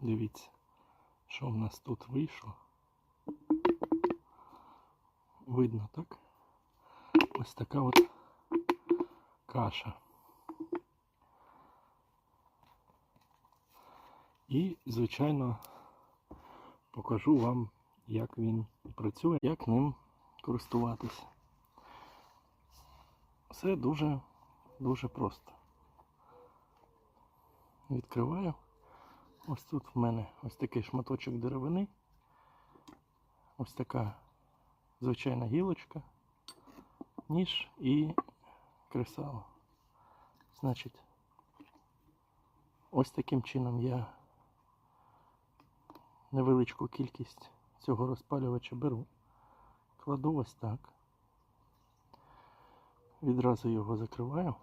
Дивіться, що в нас тут вийшло. Видно, так? Ось така от каша. І, звичайно, покажу вам, як він працює, як ним користуватися. Все дуже, дуже просто. Відкриваю. Ось тут в мене ось такий шматочок деревини. Ось така звичайна гілочка, ніж і кресало. Значить, ось таким чином я невеличку кількість цього розпалювача беру, кладу ось так. Відразу його закриваю.